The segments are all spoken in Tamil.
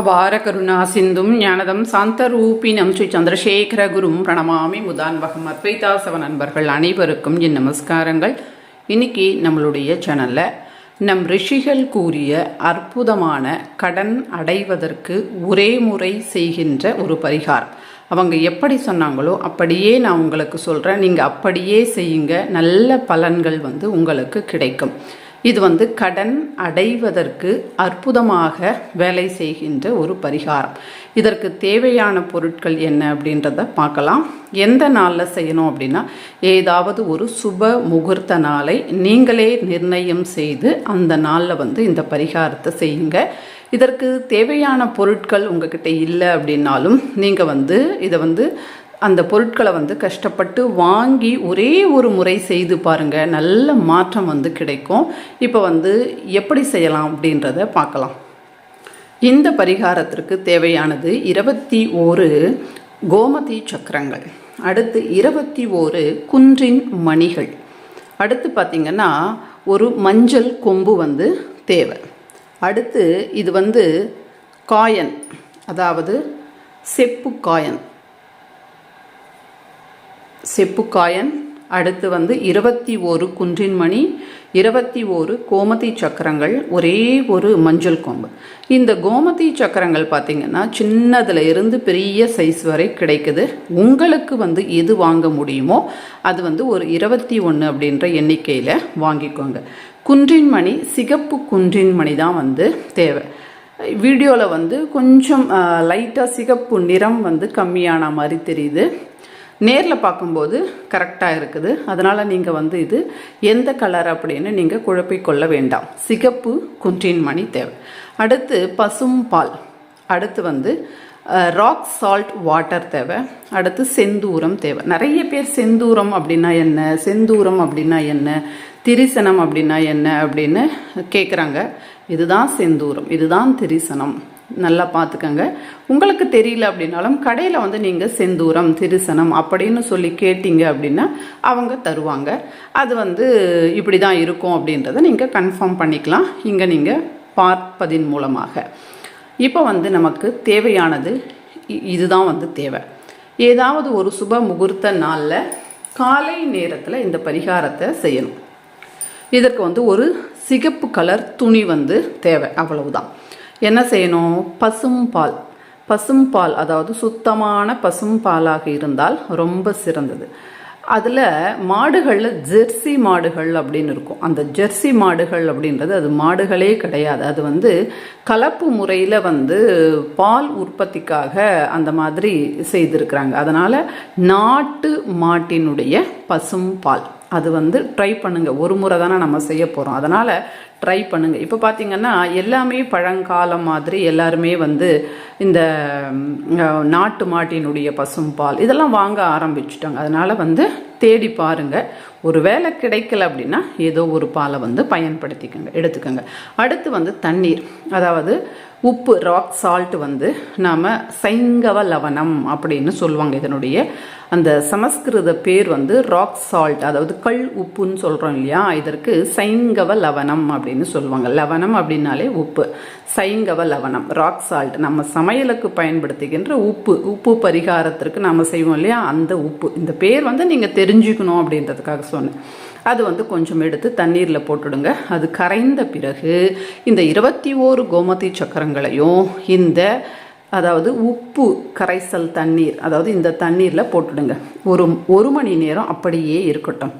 அபார கருணா சிந்தும் ஞானதம் சாந்தரூபினம் ஸ்ரீ சந்திரசேகர குரும் பிரணமாமி முதான்பகம் அத்வைதாசவ நண்பர்கள் அனைவருக்கும் என் நமஸ்காரங்கள். இன்னைக்கு நம்மளுடைய சேனலில் நம் ரிஷிகள் கூறிய அற்புதமான கடன் அடைவதற்கு ஒரே முறை செய்கின்ற ஒரு பரிகாரம். அவங்க எப்படி சொன்னாங்களோ அப்படியே நான் உங்களுக்கு சொல்கிறேன் நீங்கள் அப்படியே செய்யுங்க. நல்ல பலன்கள் வந்து உங்களுக்கு கிடைக்கும். இது வந்து கடன் அடைவதற்கு அற்புதமாக வேலை செய்கின்ற ஒரு பரிகாரம். இதற்கு தேவையான பொருட்கள் என்ன அப்படின்றத பார்க்கலாம். எந்த நாளில் செய்யணும் அப்படின்னா ஏதாவது ஒரு சுப முகூர்த்த நாளை நீங்களே நிர்ணயம் செய்து அந்த நாளில் வந்து இந்த பரிகாரத்தை செய்யுங்க. இதற்கு தேவையான பொருட்கள் உங்ககிட்ட இல்லை அப்படின்னாலும் நீங்கள் வந்து இதை வந்து அந்த பொருட்களை வந்து கஷ்டப்பட்டு வாங்கி ஒரே ஒரு முறை செய்து பாருங்க நல்ல மாற்றம் வந்து கிடைக்கும். இப்போ வந்து எப்படி செய்யலாம் அப்படின்றத பார்க்கலாம். இந்த பரிகாரத்திற்கு தேவையானது இருபத்தி ஓரு கோமதி சக்கரங்கள். அடுத்து இருபத்தி ஓரு குன்றின் மணிகள். அடுத்து பார்த்திங்கன்னா ஒரு மஞ்சள் கொம்பு வந்து தேவை. அடுத்து இது வந்து காயன் அதாவது செப்பு காயன். செப்புக்காயன் அடுத்து வந்து இருபத்தி ஒரு குன்றின் மணி இருபத்தி ஒரு கோமதி சக்கரங்கள் ஒரே ஒரு மஞ்சள் கொம்பு. இந்த கோமதி சக்கரங்கள் பார்த்திங்கன்னா சின்னதில் இருந்து பெரிய சைஸ் வரை கிடைக்குது. உங்களுக்கு வந்து எது வாங்க முடியுமோ அது வந்து ஒரு இருபத்தி ஒன்று அப்படின்ற எண்ணிக்கையில் வாங்கிக்கோங்க. குன்றின் மணி சிகப்பு குன்றின் மணி தான் வந்து தேவை. வீடியோவில் வந்து கொஞ்சம் லைட்டாக சிகப்பு நிறம் வந்து கம்மியான மாதிரி தெரியுது. நேரில் பார்க்கும்போது கரெக்டாக இருக்குது. அதனால் நீங்கள் வந்து இது எந்த கலர் அப்படின்னு நீங்கள் குழப்பிக்கொள்ள வேண்டாம். சிகப்பு குன்றின் மணி தேவை. அடுத்து பசும் பால். அடுத்து வந்து ராக் சால்ட் வாட்டர் தேவை. அடுத்து செந்தூரம் தேவை. நிறைய பேர் செந்தூரம் அப்படின்னா என்ன? செந்தூரம் அப்படின்னா என்ன? திரிசனம் அப்படின்னா என்ன? அப்படின்னு கேட்குறாங்க இதுதான் செந்தூரம். இதுதான் திரிசனம். நல்லா பார்த்துக்கங்க. உங்களுக்கு தெரியல அப்படின்னாலும் கடையில் வந்து நீங்கள் செந்தூரம் திருசனம் அப்படின்னு சொல்லி கேட்டிங்க அப்படின்னா அவங்க தருவாங்க. அது வந்து இப்படி தான் இருக்கும் அப்படின்றத நீங்கள் கன்ஃபார்ம் பண்ணிக்கலாம். இங்கே நீங்கள் பார்ப்பதின் மூலமாக. இப்போ வந்து நமக்கு தேவையானது இதுதான் வந்து தேவை. ஏதாவது ஒரு சுப முகூர்த்த நாளில் காலை நேரத்தில் இந்த பரிகாரத்தை செய்யணும். இதற்கு வந்து ஒரு சிகப்பு கலர் துணி வந்து தேவை. அவ்வளவுதான். என்ன செய்யணும்? பசும் பால். பசும் பால் அதாவது சுத்தமான பசும் பாலாக இருந்தால் ரொம்ப சிறந்தது. அதில் மாடுகளில் ஜெர்சி மாடுகள் அப்படின்னு இருக்கும். அந்த ஜெர்சி மாடுகள் அப்படின்றது அது மாடுகளே கிடையாது. அது வந்து கலப்பு முறையில் வந்து பால் உற்பத்திக்காக அந்த மாதிரி செய்திருக்கிறாங்க. அதனால் நாட்டு மாட்டினுடைய பசும் பால். அது வந்து ட்ரை பண்ணுங்கள் ஒரு முறை தானே நம்ம செய்ய போகிறோம் அதனால் ட்ரை பண்ணுங்கள் இப்போ பார்த்தீங்கன்னா எல்லாமே பழங்காலம் மாதிரி எல்லாருமே வந்து இந்த நாட்டு மாட்டினுடைய பசும்பால் இதெல்லாம் வாங்க ஆரம்பிச்சுட்டாங்க. அதனால் வந்து தேடி பாருங்கள் ஒரு வேலை கிடைக்கல அப்படின்னா ஏதோ ஒரு பாலை வந்து பயன்படுத்திக்கோங்க எடுத்துக்கோங்க. அடுத்து வந்து தண்ணீர். அதாவது உப்பு ராக் சால்ட் வந்து நாம் சைங்கவ லவணம் அப்படின்னு சொல்லுவாங்க. இதனுடைய அந்த சமஸ்கிருத பேர் வந்து ராக் சால்ட் அதாவது கல் உப்புன்னு சொல்கிறோம் இல்லையா? இதற்கு சைங்கவ லவணம் அப்படின்னு சொல்லுவாங்க. லவணம் அப்படின்னாலே உப்பு. சைங்கவ லவணம் ராக் சால்ட் நம்ம சமையலுக்கு பயன்படுத்துகின்ற உப்பு உப்பு பரிகாரத்திற்கு நாம் செய்வோம் இல்லையா? அந்த உப்பு. இந்த பேர் வந்து நீங்கள் தெரிஞ்சுக்கணும் அப்படின்றதுக்காக சொன்னேன். அது வந்து கொஞ்சம் எடுத்து தண்ணீரில் போட்டுடுங்க. அது கரைந்த பிறகு இந்த இருபத்தி ஓரு கோமதி சக்கரங்களையும் இந்த அதாவது உப்பு கரைசல் தண்ணீர் அதாவது இந்த தண்ணீரில் போட்டுடுங்க. ஒரு ஒரு மணி நேரம் அப்படியே இருக்கட்டும்.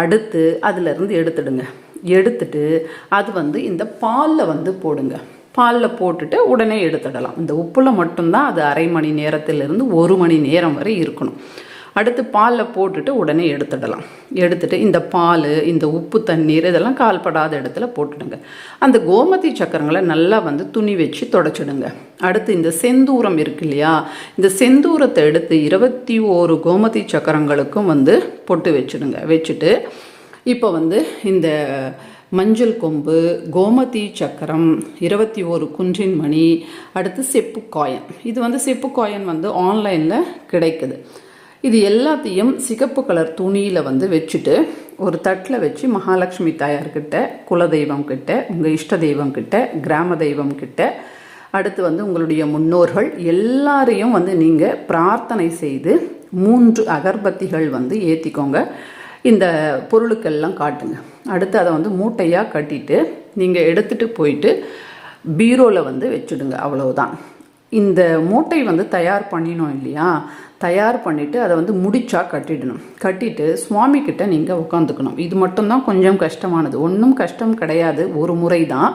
அடுத்து அதிலிருந்து எடுத்துடுங்க. எடுத்துட்டு அது வந்து இந்த பாலில் வந்து போடுங்க. பாலில் போட்டுட்டு உடனே எடுத்துடலாம். இந்த உப்பில் மட்டும்தான் அது அரை மணி நேரத்திலிருந்து ஒரு மணி நேரம் வரை இருக்கணும். அடுத்து பாலில் போட்டுட்டு உடனே எடுத்துடலாம். எடுத்துட்டு இந்த பால் இந்த உப்பு தண்ணீர் இதெல்லாம் கால்படாத இடத்துல போட்டுடுங்க. அந்த கோமதி சக்கரங்களை நல்லா வந்து துணி வச்சு தொடச்சிடுங்க. அடுத்து இந்த செந்தூரம் இருக்கு இல்லையா? இந்த செந்தூரத்தை எடுத்து இருபத்தி ஓரு கோமதி சக்கரங்களுக்கும் வந்து பொட்டு வச்சுடுங்க. வச்சுட்டு இப்போ வந்து இந்த மஞ்சள் கொம்பு கோமதி சக்கரம் இருபத்தி ஓரு குன்றின் மணி அடுத்து செப்பு காயன் இது வந்து செப்பு காயன் வந்து ஆன்லைனில் கிடைக்குது. இது எல்லாத்தையும் சிகப்பு கலர் துணியில் வந்து வச்சுட்டு ஒரு தட்டில் வச்சு மகாலட்சுமி தாயார்கிட்ட குலதெய்வம் கிட்ட உங்கள் இஷ்ட தெய்வம் கிட்ட கிராம தெய்வம் கிட்ட அடுத்து வந்து உங்களுடைய முன்னோர்கள் எல்லாரையும் வந்து நீங்கள் பிரார்த்தனை செய்து மூன்று அகர்பத்திகள் வந்து ஏற்றிக்கோங்க இந்த பொருளுக்கெல்லாம் காட்டுங்க. அடுத்து அதை வந்து மூட்டையாக கட்டிட்டு நீங்கள் எடுத்துகிட்டு போயிட்டு பீரோவில் வந்து வச்சுடுங்க. அவ்வளவுதான். இந்த மூட்டை வந்து தயார் பண்ணினோம் இல்லையா? தயார் பண்ணிவிட்டு அதை வந்து முடிச்சா கட்டிடணும். கட்டிட்டு சுவாமி கிட்ட நீங்கள் உட்காந்துக்கணும் இது மட்டும்தான் கொஞ்சம் கஷ்டமானது. ஒன்றும் கஷ்டம் கிடையாது. ஒரு முறை தான்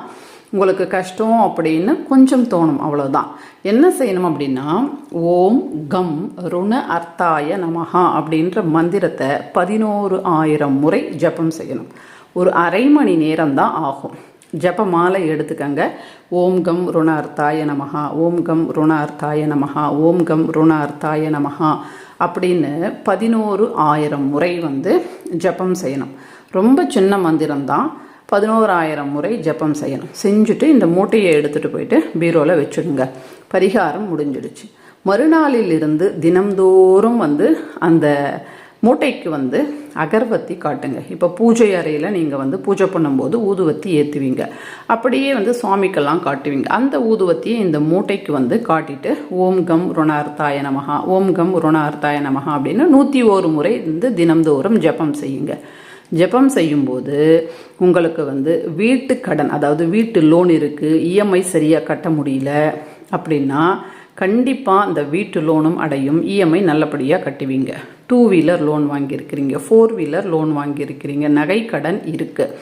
உங்களுக்கு கஷ்டம் அப்படின்னு கொஞ்சம் தோணும். அவ்வளோதான் என்ன செய்யணும் அப்படின்னா ஓம் கம் ருண அர்த்தாய நமஹா அப்படின்ற மந்திரத்தை பதினோரு ஆயிரம் முறை ஜபம் செய்யணும். ஒரு அரை மணி நேரம் தான் ஆகும். ஜப மாலை எடுத்துக்கங்க. ஓம் கம் ருணார்த்தாய நமஹா. ஓம் கம் ருணார்த்தாய நமஹா. ஓம் கம் ருணார்த்தாய நமஹா. அப்படின்னு பதினோரு ஆயிரம் முறை வந்து ஜபம் செய்யணும். ரொம்ப சின்ன மந்திரம்தான். பதினோராயிரம் முறை ஜபம் செய்யணும். செஞ்சுட்டு இந்த மூட்டையை எடுத்துகிட்டு போயிட்டு பீரோவில் வச்சுடுங்க. பரிகாரம் முடிஞ்சிடுச்சு. மறுநாளில் இருந்து தினம்தோறும் வந்து அந்த மூட்டைக்கு வந்து அகர்பத்தி காட்டுங்க. இப்போ பூஜை அறையில் நீங்கள் வந்து பூஜை பண்ணும்போது ஊதுவத்தி ஏற்றுவீங்க அப்படியே வந்து சுவாமிக்கெல்லாம் காட்டுவீங்க. அந்த ஊதுவத்தியை இந்த மூட்டைக்கு வந்து காட்டிட்டு ஓம் கம் ருணார்த்தாய நமகா ஓம் கம் ருணார்த்தாய நமகா அப்படின்னு நூற்றி ஒரு முறை வந்து தினம்தோறும் ஜபம் செய்யுங்க. ஜெபம் செய்யும்போது உங்களுக்கு வந்து வீட்டு கடன் அதாவது வீட்டு லோன் இருக்குது இஎம்ஐ சரியாக கட்ட முடியல அப்படின்னா கண்டிப்பாக அந்த வீட்டு லோனும் அடையும். இஎம்ஐ நல்லபடியாக கட்டுவீங்க. டூ வீலர் லோன் வாங்கியிருக்கிறீங்க. ஃபோர் வீலர் லோன் வாங்கியிருக்கிறீங்க. நகை கடன் இருக்குது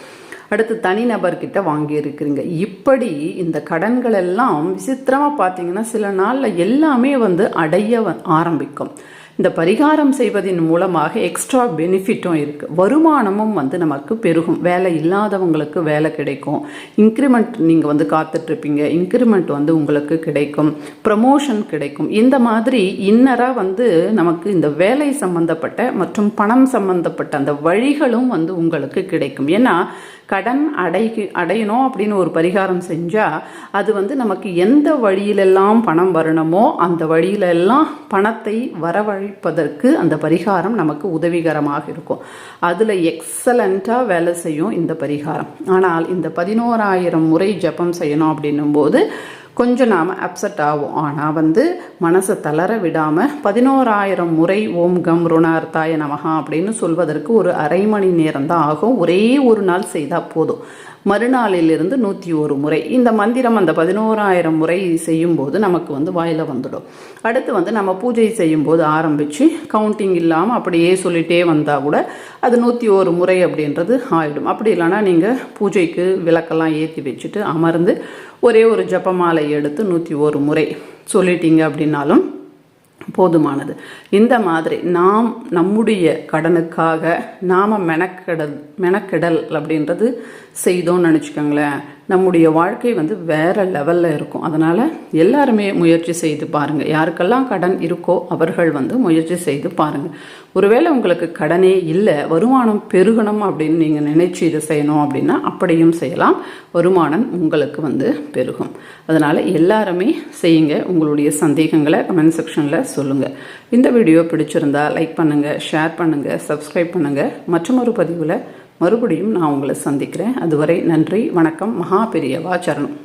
அடுத்து தனிநபர்கிட்ட வாங்கியிருக்கிறீங்க. இப்படி இந்த கடன்கள் எல்லாம் விசித்திரமாக பார்த்தீங்கன்னா சில நாளில் எல்லாமே வந்து அடைய ஆரம்பிக்கும். இந்த பரிகாரம் செய்வதன் மூலமாக எக்ஸ்ட்ரா பெனிஃபிட்டும் இருக்குது வருமானமும் வந்து நமக்கு பெருகும். வேலை இல்லாதவங்களுக்கு வேலை கிடைக்கும். இன்க்ரிமெண்ட் நீங்கள் வந்து காத்துட்ருப்பீங்க. இன்க்ரிமெண்ட் வந்து உங்களுக்கு கிடைக்கும். ப்ரமோஷன் கிடைக்கும். இந்த மாதிரி இன்னராக வந்து நமக்கு இந்த வேலை சம்பந்தப்பட்ட மற்றும் பணம் சம்பந்தப்பட்ட அந்த வழிகளும் வந்து உங்களுக்கு கிடைக்கும். ஏன்னா கடன் அடை அடையணும் அப்படின்னு ஒரு பரிகாரம் செஞ்சால் அது வந்து நமக்கு எந்த வழியிலெல்லாம் பணம் வரணுமோ அந்த வழியிலெல்லாம் பணத்தை வரவழைப்பதற்கு அந்த பரிகாரம் நமக்கு உதவிகரமாக இருக்கும். அதில் எக்ஸலண்ட்டாக வேலை செய்யும் இந்த பரிகாரம். ஆனால் இந்த பதினோராயிரம் முறை ஜபம் செய்யணும் அப்படின்னும் போது கொஞ்சம் நாம் அப்செட் ஆகும் ஆனால் வந்து மனசை தளர விடாமல் பதினோராயிரம் முறை ஓம் கம் ருணார்த்தாய நமகா அப்படின்னு சொல்வதற்கு ஒரு அரை மணி நேரம் தான் ஆகும். ஒரே ஒரு நாள் செய்தால் போதும். மறுநாளிலிருந்து நூற்றி ஒரு முறை. இந்த மந்திரம் அந்த பதினோராயிரம் முறை செய்யும்போது நமக்கு வந்து வாயில் வந்துடும். அடுத்து வந்து நம்ம பூஜை செய்யும்போது ஆரம்பித்து கவுண்டிங் இல்லாமல் அப்படியே சொல்லிகிட்டே வந்தால் கூட அது நூற்றி ஒரு முறை அப்படின்றது ஆகிடும் அப்படி இல்லைன்னா நீங்கள் பூஜைக்கு விளக்கெல்லாம் ஏற்றி வச்சுட்டு அமர்ந்து ஒரே ஒரு ஜப்பமாலை எடுத்து நூற்றி ஒரு முறை சொல்லிட்டீங்க அப்படின்னாலும் போதுமானது. இந்த மாதிரி நாம் நம்முடைய கடனுக்காக நாம் மெனக்கெடல் மெனக்கெடல் அப்படின்றது செய்தோம்னு நினச்சிக்கோங்களேன். நம்முடைய வாழ்க்கை வந்து வேறு லெவலில் இருக்கும். அதனால் எல்லாருமே முயற்சி செய்து பாருங்கள் யாருக்கெல்லாம் கடன் இருக்கோ அவர்கள் வந்து முயற்சி செய்து பாருங்கள் ஒருவேளை உங்களுக்கு கடனே இல்லை வருமானம் பெருகணும் அப்படின்னு நீங்கள் நினைச்சு இதை செய்யணும் அப்படின்னா அப்படியும் செய்யலாம். வருமானம் உங்களுக்கு வந்து பெருகும். அதனால் எல்லாருமே செய்யுங்க. உங்களுடைய சந்தேகங்களை கமெண்ட் செக்ஷனில் சொல்லுங்கள் இந்த வீடியோ பிடிச்சிருந்தா லைக் பண்ணுங்கள் ஷேர் பண்ணுங்கள் சப்ஸ்கிரைப் பண்ணுங்கள் மற்றும் ஒரு பதிவில் மறுபடியும் நான் உங்களை சந்திக்கிறேன். அதுவரை நன்றி வணக்கம் மகா பெரியவா சரணம்.